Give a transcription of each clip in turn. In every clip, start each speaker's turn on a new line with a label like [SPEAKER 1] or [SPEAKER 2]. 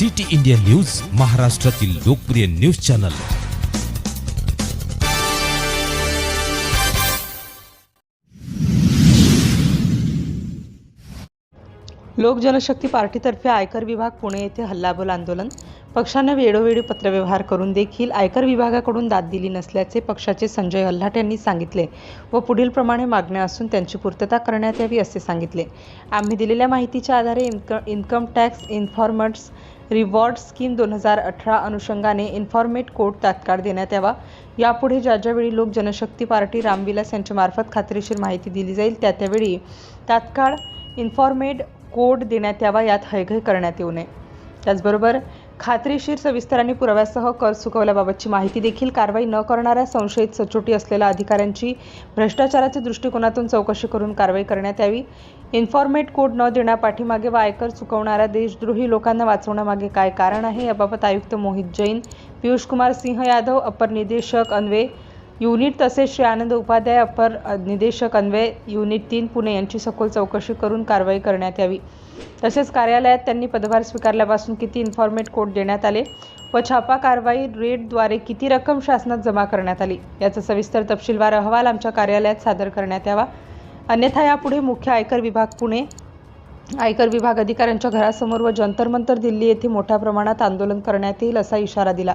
[SPEAKER 1] City India news महाराष्ट्रातील लोकप्रिय news channel.
[SPEAKER 2] लोक जनशक्ती पार्टीतर्फे आयकर विभाग पुणे येथे हल्लाबोल आंदोलन. पक्षानं वेळोवेळी पत्रव्यवहार करून देखील आयकर विभागाकडून दाद दिली नसल्याचे पक्षाचे संजय अल्हाट यांनी सांगितले व पुढीलप्रमाणे मागण्या असून त्यांची पूर्तता करण्यात यावी असे सांगितले. आम्ही दिलेल्या माहितीच्या आधारे ink income tax informers reward scheme दोन हजार अठरा अनुषंगाने इन्फॉर्मेट कोड तात्काळ देण्यात यावा. यापुढे ज्या ज्यावेळी लोक जनशक्ती पार्टी रामविलास यांच्यामार्फत खात्रीशीर माहिती दिली जाईल त्या त्यावेळी तात्काळ इन्फॉर्मेड कोड देण्यात यावा यात हयगय करण्यात येऊ नये. त्याचबरोबर खात्रीशीर सविस्तर आणि पुराव्यासह कर चुकवल्याबाबतची माहिती देखील कारवाई न करणाऱ्या संशयित सचोटी असलेल्या अधिकाऱ्यांची भ्रष्टाचाराच्या दृष्टिकोनातून चौकशी करून कारवाई करण्यात यावी. इन्फॉर्मेट कोड न देण्यापाठीमागे व आयकर चुकवणाऱ्या देशद्रोही लोकांना वाचवण्यामागे काय कारण आहे याबाबत आयुक्त मोहित जैन पियुष कुमार सिंह यादव अपर निदेशक अन्वे युनिट तसेच श्री आनंद उपाध्याय अपर निदेशक अन्वय युनिट तीन पुणे यांची सखोल चौकशी करून कारवाई करण्यात यावी. तसेच कार्यालयात त्यांनी पदभार स्वीकारल्यापासून किती इन्फॉर्मेट कोड देण्यात आले व छापा कारवाई रेटद्वारे किती रक्कम शासनात जमा करण्यात आली याचा सविस्तर तपशीलवार अहवाल आमच्या कार्यालयात सादर करण्यात यावा. अन्यथा यापुढे मुख्य आयकर विभाग पुणे आयकर विभाग अधिकाऱ्यांच्या घरासमोर व जंतरमंतर दिल्ली येथे मोठ्या प्रमाणात आंदोलन करण्यात येईल असा इशारा दिला.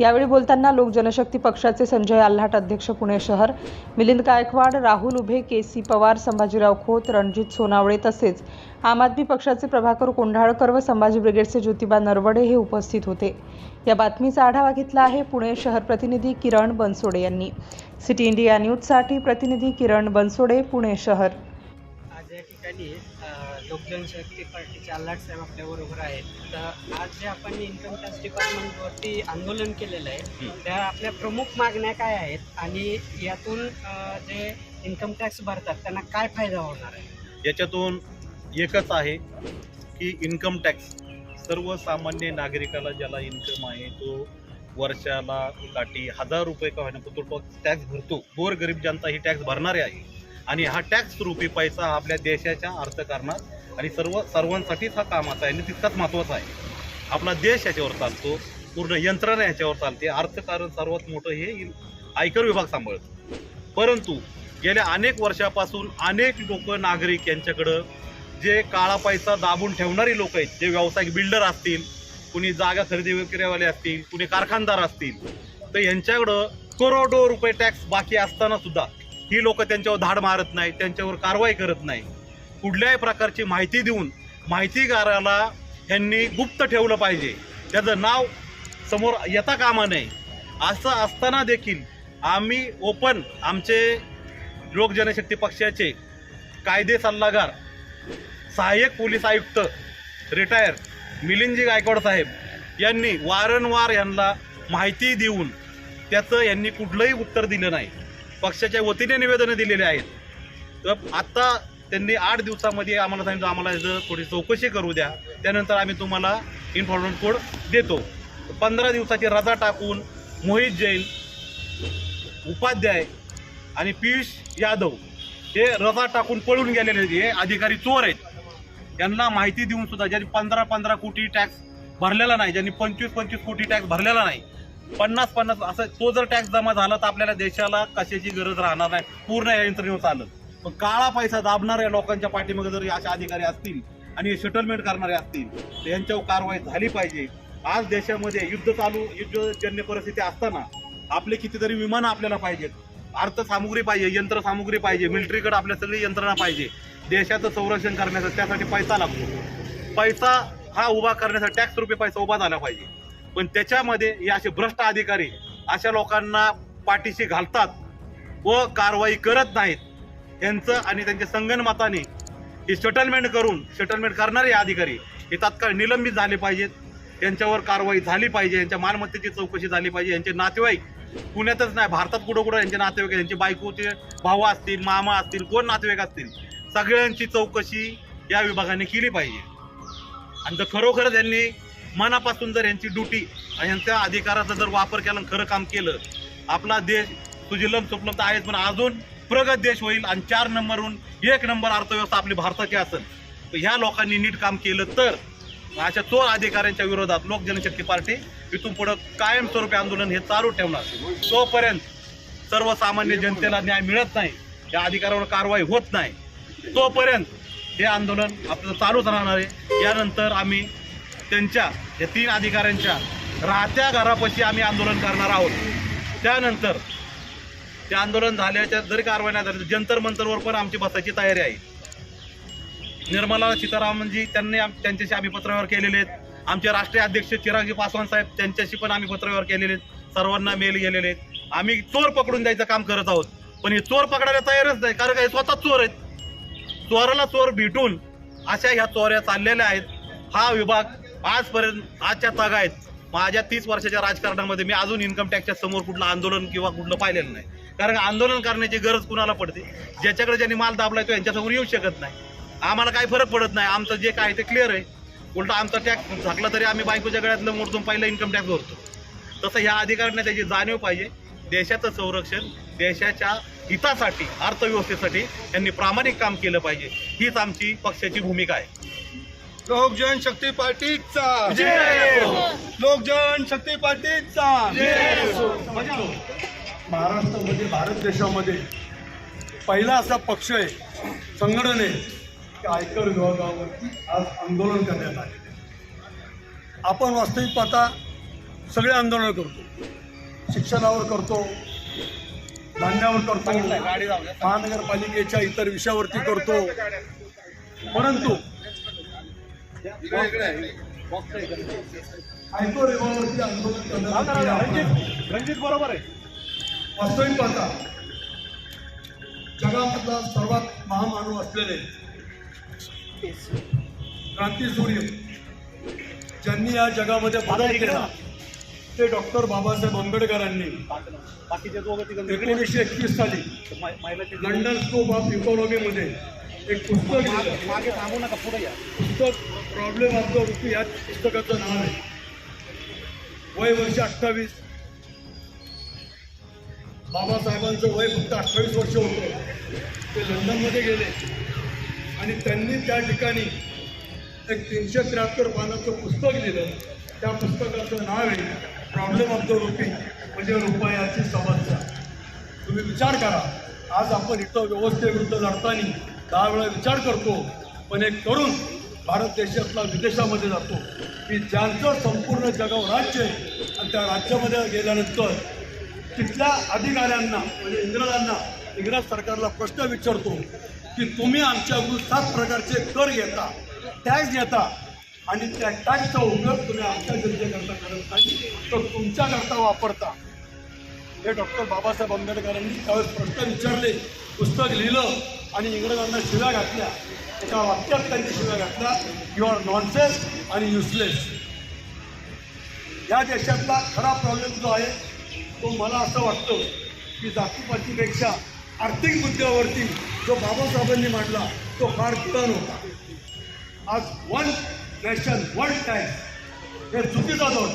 [SPEAKER 2] यावेळी बोलताना लोक जनशक्ती पक्षाचे संजय आल्हाट अध्यक्ष पुणे शहर मिलिंद गायकवाड राहुल उभे के सी पवार संभाजीराव खोत रणजित सोनावळे तसेच आम आदमी पक्षाचे प्रभाकर कोंढाळकर व संभाजी ब्रिगेडचे ज्योतिबा नरवडे हे उपस्थित होते. या बातमीचा आढावा घेतला आहे पुणे शहर प्रतिनिधी किरण बनसोडे यांनी. सिटी इंडिया न्यूजसाठी प्रतिनिधी किरण बनसोडे पुणे शहर.
[SPEAKER 3] आज या ठिकाणी लोकजनशक्ती पार्टीचे आल्हाट साहेब आपल्या बरोबर आहेत. तर आज जे आपण इन्कम टॅक्स डिपार्टमेंटवरती आंदोलन केलेलं आहे त्या आपल्या प्रमुख मागण्या काय आहेत आणि यातून जे इन्कम टॅक्स भरतात त्यांना काय फायदा होणार आहे?
[SPEAKER 4] याच्यातून एकच आहे की इन्कम टॅक्स सर्वसामान्य नागरिकाला ज्याला इन्कम आहे तो वर्षाला काठी हजार रुपये का होईना पण तो टॅक्स भरतो. गोर गरीब जनता ही टॅक्स भरणारे आहे. आणि हा टॅक्स रूपी पैसा हा आपल्या देशाच्या अर्थकारणात आणि सर्व सर्वांसाठीच हा कामाचा आहे आणि तितकाच महत्त्वाचा आहे. आपला देश याच्यावर चालतो पूर्ण यंत्रणा याच्यावर चालते. अर्थकारण सर्वात मोठं हे आयकर विभाग सांभाळतो. परंतु गेल्या अनेक वर्षापासून अनेक लोक नागरिक यांच्याकडं जे काळा पैसा दाबून ठेवणारी लोक आहेत जे व्यावसायिक बिल्डर असतील कुणी जागा खरेदी विक्रीवाले असतील कुणी कारखानदार असतील तर यांच्याकडं करोडो रुपये टॅक्स बाकी असताना सुद्धा ही लोक त्यांच्यावर धाड मारत नाही त्यांच्यावर कारवाई करत नाही कुठल्याही प्रकारची माहिती देऊन माहितीगाराला यांनी गुप्त ठेवलं पाहिजे. त्याचं नाव समोर येता कामा नये. असं असताना देखील आम्ही ओपन आमचे लोक जनशक्ती पक्षाचे कायदे सल्लागार सहाय्यक पोलीस आयुक्त रिटायर मिलिंदजी गायकवाड साहेब यांनी वारंवार यांना माहिती देऊन त्याचं यांनी कुठलंही उत्तर दिलं नाही. पक्षाच्या वतीने निवेदनं दिलेले आहेत. तर आत्ता त्यांनी आठ दिवसामध्ये आम्हाला सांगितलं आम्हाला याचं थोडी चौकशी करू द्या. त्यानंतर आम्ही तुम्हाला इन्फॉर्मेशन कोड देतो. पंधरा दिवसाची रजा टाकून मोहित जैन उपाध्याय आणि पियुष यादव हे रजा टाकून पळून गेलेले आहेत. हे अधिकारी चोर आहेत यांना माहिती देऊन सुद्धा ज्यांनी पंधरा पंधरा कोटी टॅक्स भरलेला नाही ज्यांनी पंचवीस पंचवीस कोटी टॅक्स भरलेला नाही पन्नास पन्नास असं तो जर टॅक्स जमा झाला तर आपल्याला देशाला कशाची गरज राहणार नाही पूर्ण या यंत्रणेवर चालत पण काळा पैसा दाबणाऱ्या लोकांच्या पाठीमागे जर असे अधिकारी असतील आणि सेटलमेंट करणारे असतील तर यांच्यावर कारवाई झाली पाहिजे आज देशामध्ये युद्ध चालू युद्धजन्य परिस्थिती असताना आपले कितीतरी विमानं आपल्याला पाहिजेत अर्थसामुग्री पाहिजे यंत्रसामुग्री पाहिजे मिलिटरीकडे आपल्या सगळी यंत्रणा पाहिजे. देशाचं संरक्षण करण्यासाठी त्यासाठी पैसा लागतो. पैसा हा उभा करण्यासाठी टॅक्स रुपये पैसा उभा झाला पाहिजे. पण त्याच्यामध्ये हे असे भ्रष्ट अधिकारी अशा लोकांना पाठीशी घालतात व कारवाई करत नाहीत. यांचं आणि त्यांच्या संगणमताने हे सेटलमेंट करून सेटलमेंट करणारे अधिकारी हे तात्काळ निलंबित झाले पाहिजेत. यांच्यावर कारवाई झाली पाहिजे यांच्या मालमत्तेची चौकशी झाली पाहिजे यांचे नातेवाईक पुण्यातच नाही भारतात कुठं कुठं यांचे नातेवाईक आहेत. यांचे बायकोचे भाऊ असतील मामा असतील कोण नातेवाईक असतील सगळ्यांची चौकशी या विभागाने केली पाहिजे आणि जर खरोखरच यांनी मनापासून जर यांची ड्युटी आणि यांच्या अधिकाराचा जर वापर केला आणि खरं काम केलं आपला देश सुजिलम सुपलम तर आहेच पण अजून प्रगत देश होईल आणि चार नंबरहून एक नंबर अर्थव्यवस्था आपली भारताची असेल तर ह्या लोकांनी नीट काम केलं तर अशा चोर अधिकाऱ्यांच्या विरोधात लोक जनशक्ती पार्टी इथून पुढं कायमस्वरूपी आंदोलन हे चालू ठेवणार. तोपर्यंत सर्वसामान्य जनतेला न्याय मिळत नाही या अधिकारावर कारवाई होत नाही. तोपर्यंत हे आंदोलन आपलं चालूच राहणार आहे. यानंतर आम्ही त्यांच्या या तीन अधिकाऱ्यांच्या राहत्या घरापाशी आम्ही आंदोलन करणार आहोत. त्यानंतर ते आंदोलन झाल्याच्या जरी कारवाई नाही झाली जंतर मंतरवर पण आमची बसायची तयारी आहे. निर्मला सीतारामनजी त्यांनी त्यांच्याशी आम्ही पत्रावर केलेले आहेत. आमचे राष्ट्रीय अध्यक्ष चिरागजी पासवान साहेब त्यांच्याशी पण आम्ही पत्रव्यवहार केलेले आहेत. सर्वांना मेल गेलेले आहेत. आम्ही चोर पकडून द्यायचं काम करत आहोत. पण हे चोर पकडायला तयारच नाही कारण काय स्वतः चोर आहेत. चोराला चोर भेटून अशा ह्या चोऱ्या चाललेल्या आहेत. हा विभाग आजपर्यंत आजच्या तागा आहेत. माझ्या तीस वर्षाच्या राजकारणामध्ये मी अजून इन्कम टॅक्सच्या समोर कुठलं आंदोलन किंवा कुठलं पाहिलेलं नाही. कारण आंदोलन करण्याची गरज कुणाला पडते? ज्याच्याकडे ज्यांनी माल दाबलाय तो यांच्यासमोर येऊ शकत नाही. आम्हाला काही फरक पडत नाही. आमचं जे काय ते क्लिअर आहे. उलटा आमचा टॅक्स झाकला तरी आम्ही बायकोच्या गळ्यातलं मोडून पहिलं इन्कम टॅक्स भरतो. तसं ह्या अधिकाऱ्यांना त्याची जाणीव पाहिजे. देशाचं संरक्षण देशाच्या हितासाठी अर्थव्यवस्थेसाठी यांनी प्रामाणिक काम केलं पाहिजे. हीच आमची पक्षाची भूमिका आहे.
[SPEAKER 5] लोक जनशक्ती पार्टीचा. लोक जनशक्ती पार्टीचा. महाराष्ट्रामध्ये भारत देशामध्ये पहिला असा पक्ष आहे संघटन आहे की आयकर विभागावरती आज आंदोलन करण्यात आले आपण वास्तविक पाहता सगळे आंदोलन करतो. शिक्षणावर करतो धान्यावर करतो महानगरपालिकेच्या इतर विषयावरती करतो. परंतु आयकर विभागावरती आंदोलन रणजित बरोबर आहे. वास्तविक पाहता जगामधला सर्वात महामानव असलेले क्रांती सूर्य ज्यांनी या जगामध्ये बदल केला ते डॉक्टर बाबासाहेब आंबेडकरांनी एकोणीसशे एकवीस साली लंडन स्कोप ऑफ इकॉनॉमीमध्ये एक पुस्तक
[SPEAKER 4] मागे थांबू नका पुढे या
[SPEAKER 5] पुस्तक प्रॉब्लेम ऑफ द रुपी या पुस्तकाचं नाव आहे. वय वर्ष अठ्ठावीस. बाबासाहेबांचं वय फक्त अठ्ठावीस वर्ष होतं. ते लंडनमध्ये गेले. आणि त्यांनी त्या ठिकाणी एक तीनशे त्र्याहत्तर पानाचं पुस्तक लिहिलं. त्या पुस्तकाचं नाव आहे प्रॉब्लेम ऑफ द रुपी म्हणजे रुपयाची समस्या. तुम्ही विचार करा. आज आपण इथं व्यवस्थेविरुद्ध लढताना दहा वेळा विचार करतो पण एक तरुण भारत देशातला विदेशामध्ये जातो. की ज्यांचं संपूर्ण जगावर राज्य आहे आणि त्या राज्यामध्ये गेल्यानंतर तिथल्या अधिकाऱ्यांना म्हणजे इंग्रजांना इंग्रज सरकारला प्रश्न विचारतो की तुम्ही आमच्याकडून सात प्रकारचे कर घेता टॅक्स घेता आणि त्या टॅक्सचा उपयोग तुम्ही आमच्या जनतेकरता करत नाही तर तुमच्याकरता वापरता. हे डॉक्टर बाबासाहेब आंबेडकरांनी त्यावेळेस प्रश्न विचारले पुस्तक लिहिलं आणि इंग्रजांना शिव्या घातल्या. एका वाक्यात त्यांनी शिव्या घातल्या यू आर नॉनसेन्स आणि युसलेस या देशातला खरा प्रॉब्लेम जो आहे तो मला असं वाटतं की जातीपातीपेक्षा आर्थिक मुद्द्यावरती जो बाबासाहेबांनी मांडला तो फार कळण होता. आज वन नॅशन वन टॅक्स हे चुकीचा जोड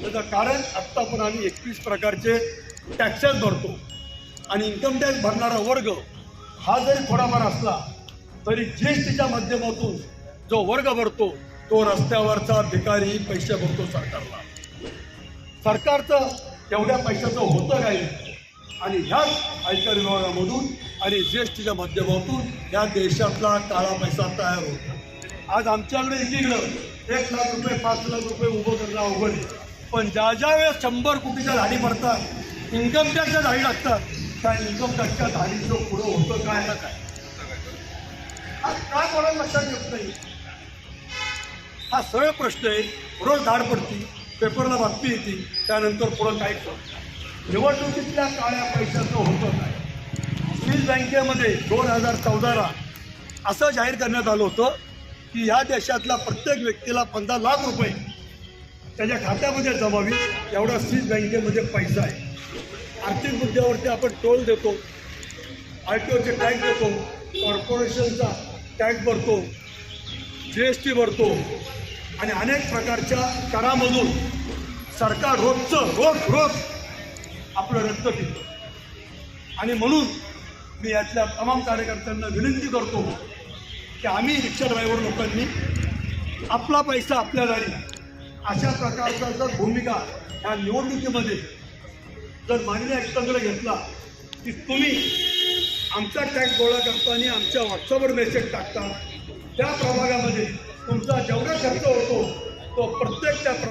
[SPEAKER 5] त्याचं कारण आत्ता पण आम्ही एकवीस प्रकारचे टॅक्सेस भरतो. आणि इन्कम टॅक्स भरणारा वर्ग हा जरी थोडाफार असला तरी जी एस टीच्या माध्यमातून जो वर्ग भरतो तो रस्त्यावरचा भिकारी पैसे भरतो सरकारला. सरकारचं तेवढ्या पैशाचं होतं काही? आणि ह्याच आयकर विभागामधून आणि जी एस टीच्या माध्यमातून या देशातला काळा पैसा तयार होतो. आज आमच्याकडे एकीकडं एक लाख रुपये पाच लाख रुपये उभं करणं अवघड पण ज्या ज्या वेळेस शंभर कोटीच्या झाडी पडतात इन्कम टॅक्सच्या झाडी लागतात त्या इन्कम टॅक्सच्या झाडीचं पुढं होतं काय ना काय. आज काय कोणाला लक्षात येत नाही? हा सरळ प्रश्न आहे. रोज धाड पडती पेपरला बातमी येते त्यानंतर पुढं काय करत निवडणुकीतल्या काळ्या पैशाचं होतं काय स्विस बँकेमध्ये दोन हजार चौदाला असं जाहीर करण्यात आलं होतं की या देशातल्या प्रत्येक व्यक्तीला पंधरा लाख रुपये त्याच्या खात्यामध्ये जमावी एवढा स्विस बँकेमध्ये पैसा आहे. आर्थिक मुद्द्यावरती आपण टोल देतो आर टी ओचे टॅक्स देतो कॉर्पोरेशनचा टॅक्स भरतो जी एस टी भरतो आणि अनेक प्रकारच्या करामधून सरकार रोजचं रोज रोज आपलं रक्त पितं. आणि म्हणून मी यातल्या तमाम कार्यकर्त्यांना विनंती करतो की आम्ही रिक्षा ड्रायव्हर लोकांनी आपला पैसा आपल्या दारी अशा प्रकारचा जर भूमिका ह्या निवडणुकीमध्ये जर माननीय एकत्र घेतला की तुम्ही आमचा टॅक्स गोळा करताना आमच्या व्हॉट्सअपवर मेसेज टाकता त्या प्रभागामध्ये तुमचा जेवढा खर्च होतो तो प्रत्येक त्या